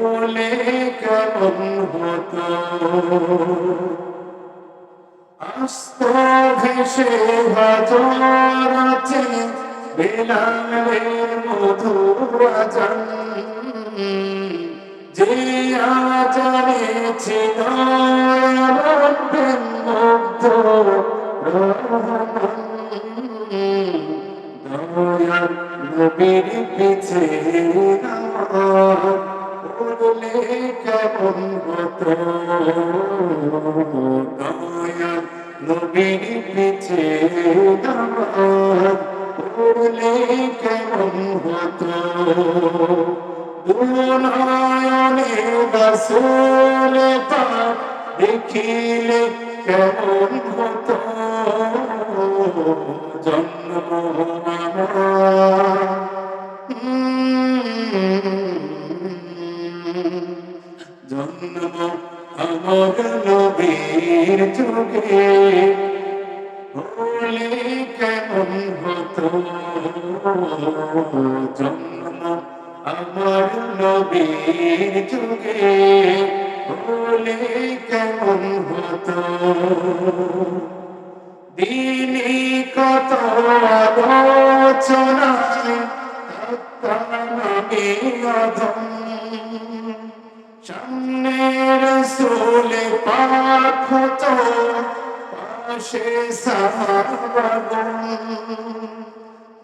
হলে কেমন হতো? আস্ত ভেসে হাজার আছে, বেলালের মধুর আজান যে আজানে ছিল মুগ্ধ দয়াল নবীর পিছে আমার পড়লে কেমন হতো দয়াল নবীর পিছে আমার পড়লে কেমন হতো দুনয়নে দেখিলে কেমন হতো জন্ম জন্ম আমার নবীর যুগে। হলে কেমন হতো? জন্ম আমার নবীর যুগে। হলে কেমন হতো? দিনী কত আলোচনায় থাকতাম অধম সামনের সোলে পাক হতো পাশে সাহাবাগন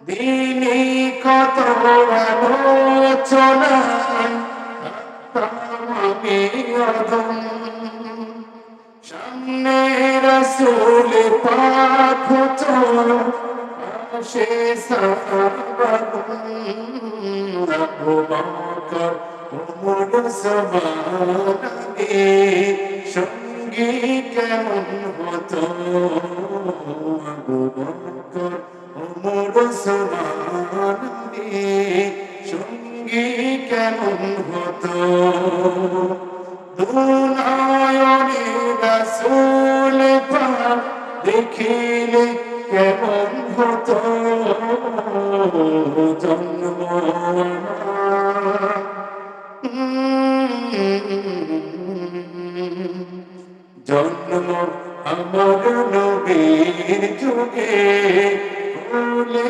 দিনী কত থাকতাম আমি অধম। সামনে রসুল পাক হতো পাশে সাহাবাগন আবু ওমর সবানে সঙ্গী কেমন হতো? আবু বকর ওমর সবানে সঙ্গী কেমন হতো দুনায়নে রসুল পাক দেখিলে কেমন হতো? নবীর যুগে। হলে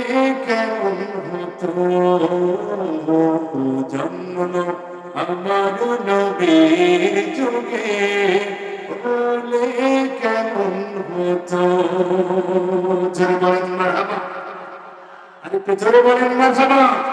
কেমন হতো? জন্ম আমার নবীর যুগে। হলে কেমন হতো জোরে বলেন মারহাবা আরে পেছনে বলেন মারহাবা